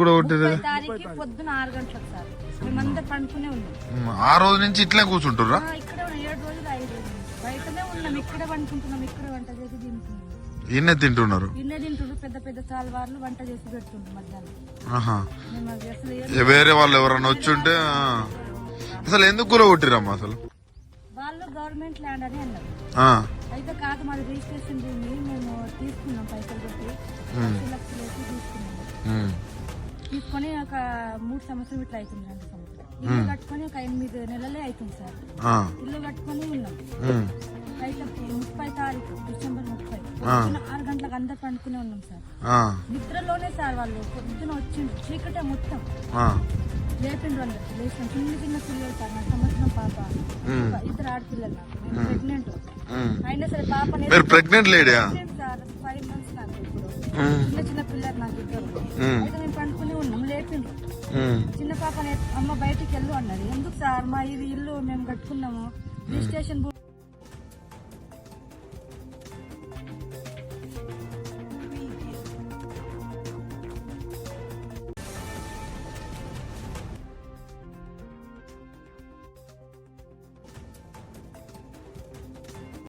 కూడా కొట్టిరు ముప్పై తారీఖు పొద్దున ఆరు గంటలకు సార్. మేమందరం పండుకునే ఉన్నాం. ఆ రోజు నుంచి ఇట్లే కూర్చుంటుర్రా? ఇక్కడే ఉన్నాం. ఏడు రోజులు ఐదు రోజులు బయటనే ఉన్నాం. ఇక్కడే పండుకుంటున్నాం. ఇక్కడే వంట చేసి తింటున్నాం. ఈయనే తింటున్నారు? పెద్ద పెద్ద సాల్వార్లు వంట చేసి మధ్యాహ్నం. వేరే వాళ్ళు ఎవరన్నా వచ్చుంటే. అసలు ఎందుకు కూర కొట్టిరమ్మా అసలు? వాళ్ళు గవర్నమెంట్ ల్యాండ్ అని అన్నారు. అయితే కాదు మాది రిజిస్ట్రేషన్ మేము తీసుకున్నాం పైసలు పెట్టి తీసుకున్నాం. తీసుకొని ఒక మూడు సంవత్సరం ఇట్లా అవుతుంది రెండు సంవత్సరం. ఇల్లు కట్టుకొని ఒక ఎనిమిది నెలలే అవుతుంది సార్. ఇల్లు కట్టుకొని ఉన్నాం. అయితే ముప్పై తారీఖు డిసెంబర్ ముప్పై. ఆరు గంటలకు అందరు పండుకునే ఉన్నాం సార్. నిద్రలోనే సార్ వాళ్ళు పొద్దున వచ్చిండు. చీకటే మొత్తం. లేపిండ్రు అందరు. లేచిన చిన్న చిన్న పిల్లలు సార్ నా సంవత్సరం పాప. ఇద్దరు ఆడపిల్లలు నాకు. ప్రెగ్నెంట్. అయినా సరే పాప మీరు ప్రెగ్నెంట్ లేడీయా సార్ ఫైవ్ మంత్స్ నాకు ఇప్పుడు. చిన్న చిన్న పిల్లలు నాకు ఇద్దరు. ఉమ్, చిన్న పాప అమ్మ బయటికి వెళ్ళు అన్నది ఎందుకు సార్ మా ఇది ఇల్లు మేము కట్టుకున్నాము? రిజిస్ట్రేషన్